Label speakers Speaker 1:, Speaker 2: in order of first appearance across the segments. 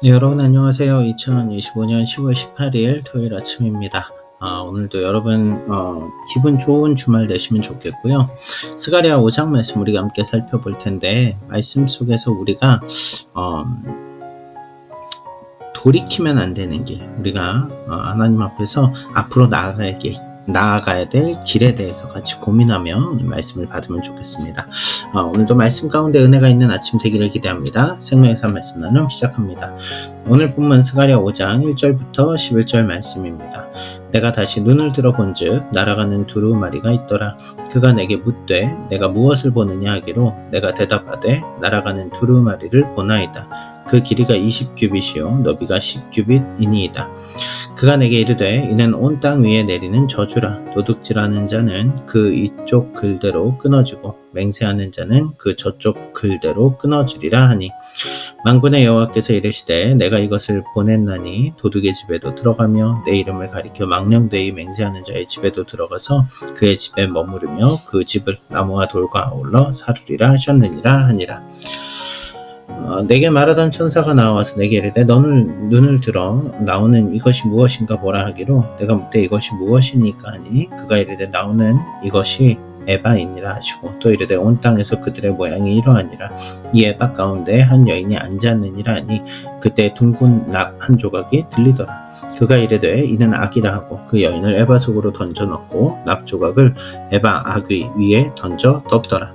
Speaker 1: 네, 여러분 안녕하세요. 2025년 10월 18일 토요일 아침입니다. 아, 오늘도 여러분 어, 기분 좋은 주말 되시면 좋겠고요. 스가리아 5장 말씀 우리가 함께 살펴볼 텐데 말씀 속에서 우리가 어, 돌이키면 안 되는 길, 우리가 어, 하나님 앞에서 앞으로 나아가야 길, 나아가야 될 길에 대해서 같이 고민하며 말씀을 받으면 좋겠습니다. 어, 오늘도 말씀 가운데 은혜가 있는 아침 되기를 기대합니다. 생명의 삶 말씀 나눔 시작합니다. 오늘 본문 스가랴 5장 1절부터 11절 말씀입니다. 내가 다시 눈을 들어본즉 날아가는 두루마리가 있더라. 그가 내게 묻되 내가 무엇을 보느냐 하기로 내가 대답하되 날아가는 두루마리를 보나이다. 그 길이가 20규빗이요. 너비가 10규빗이니이다. 그가 내게 이르되 이는 온 땅 위에 내리는 저주라. 도둑질하는 자는 그 이쪽 글대로 끊어지고 맹세하는 자는 그 저쪽 글대로 끊어지리라 하니 만군의 여호와께서 이르시되 내가 이것을 보냈나니 도둑의 집에도 들어가며 내 이름을 가리켜 망령되이 맹세하는 자의 집에도 들어가서 그의 집에 머무르며 그 집을 나무와 돌과 아울러 사르리라 하셨느니라 하니라 어, 내게 말하던 천사가 나와서 내게 이르되 너는 눈을 들어. 나오는 이것이 무엇인가 보라 하기로. 내가 묻되 이것이 무엇이니까 하니? 그가 이르되 나오는 이것이 에바이니라 하시고 또 이르되 온 땅에서 그들의 모양이 이러하니라. 이 에바 가운데 한 여인이 앉았느니라 하니 그때 둥근 납 한 조각이 들리더라. 그가 이르되 이는 악이라 하고 그 여인을 에바 속으로 던져 넣고 납 조각을 에바 악의 위에 던져 덮더라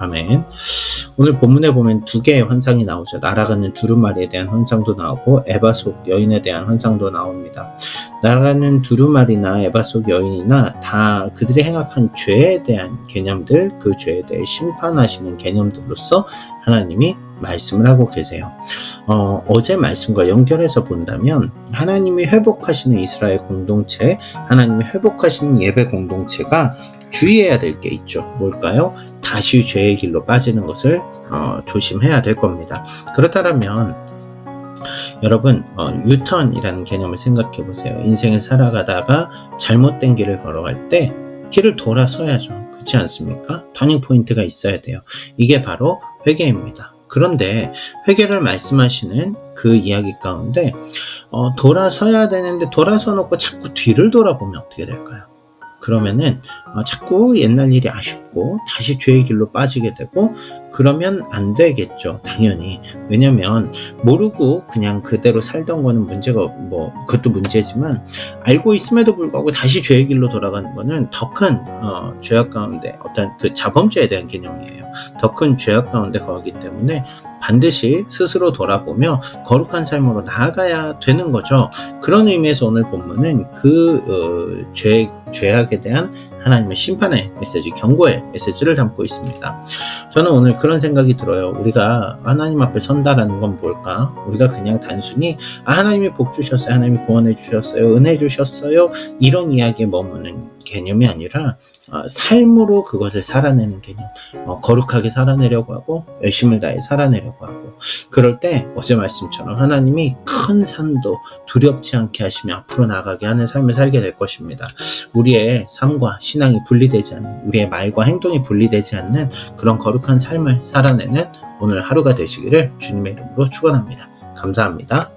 Speaker 1: 아멘. 오늘 본문에 보면 두 개의 환상이 나오죠. 날아가는 두루마리에 대한 환상도 나오고 에바 속 여인에 대한 환상도 나옵니다. 날아가는 두루마리나 에바 속 여인이나 다 그들이 행악한 죄에 대한 개념들, 그 죄에 대해 심판하시는 개념들로서 하나님이 말씀을 하고 계세요. 어, 어제 말씀과 연결해서 본다면 하나님이 회복하시는 이스라엘 공동체, 하나님이 회복하시는 예배 공동체가 주의해야 될 게 있죠. 뭘까요? 다시 죄의 길로 빠지는 것을 어, 조심해야 될 겁니다. 그렇다면 여러분 어, 유턴이라는 개념을 생각해 보세요. 인생을 살아가다가 잘못된 길을 걸어갈 때 길을 돌아서야죠. 그렇지 않습니까? 터닝 포인트가 있어야 돼요. 이게 바로 회개입니다. 그런데 회개를 말씀하시는 그 이야기 가운데 어, 돌아서야 되는데 돌아서 놓고 자꾸 뒤를 돌아보면 어떻게 될까요? 그러면은 어, 자꾸 옛날 일이 아쉽고 다시 죄의 길로 빠지게 되고 그러면 안 되겠죠 당연히. 왜냐면 모르고 그냥 그대로 살던 거는 문제가 뭐 그것도 문제지만 알고 있음에도 불구하고 다시 죄의 길로 돌아가는 거는 더큰 어, 죄악 가운데 어떤 그 자범죄에 대한 개념이에요. 더 큰 죄악 가운데 거하기 때문에 반드시 스스로 돌아보며 거룩한 삶으로 나아가야 되는 거죠. 그런 의미에서 오늘 본문은 그 어, 죄, 죄악에 대한 하나님의 심판의 메시지, 경고의 메시지를 담고 있습니다. 저는 오늘 그런 생각이 들어요. 우리가 하나님 앞에 선다라는 건 뭘까? 우리가 그냥 단순히 아, 하나님이 복 주셨어요. 하나님이 구원해 주셨어요. 은혜 주셨어요. 이런 이야기에 머무는 개념이 아니라 어, 삶으로 그것을 살아내는 개념. 어, 거룩하게 살아내려고 하고 열심을 다해 살아내려고 하고 그럴 때 어제 말씀처럼 하나님이 큰 산도 두렵지 않게 하시며 앞으로 나가게 하는 삶을 살게 될 것입니다. 우리의 삶과 신앙이 분리되지 않는 우리의 말과 행동이 분리되지 않는 그런 거룩한 삶을 살아내는 오늘 하루가 되시기를 주님의 이름으로 축원합니다. 감사합니다.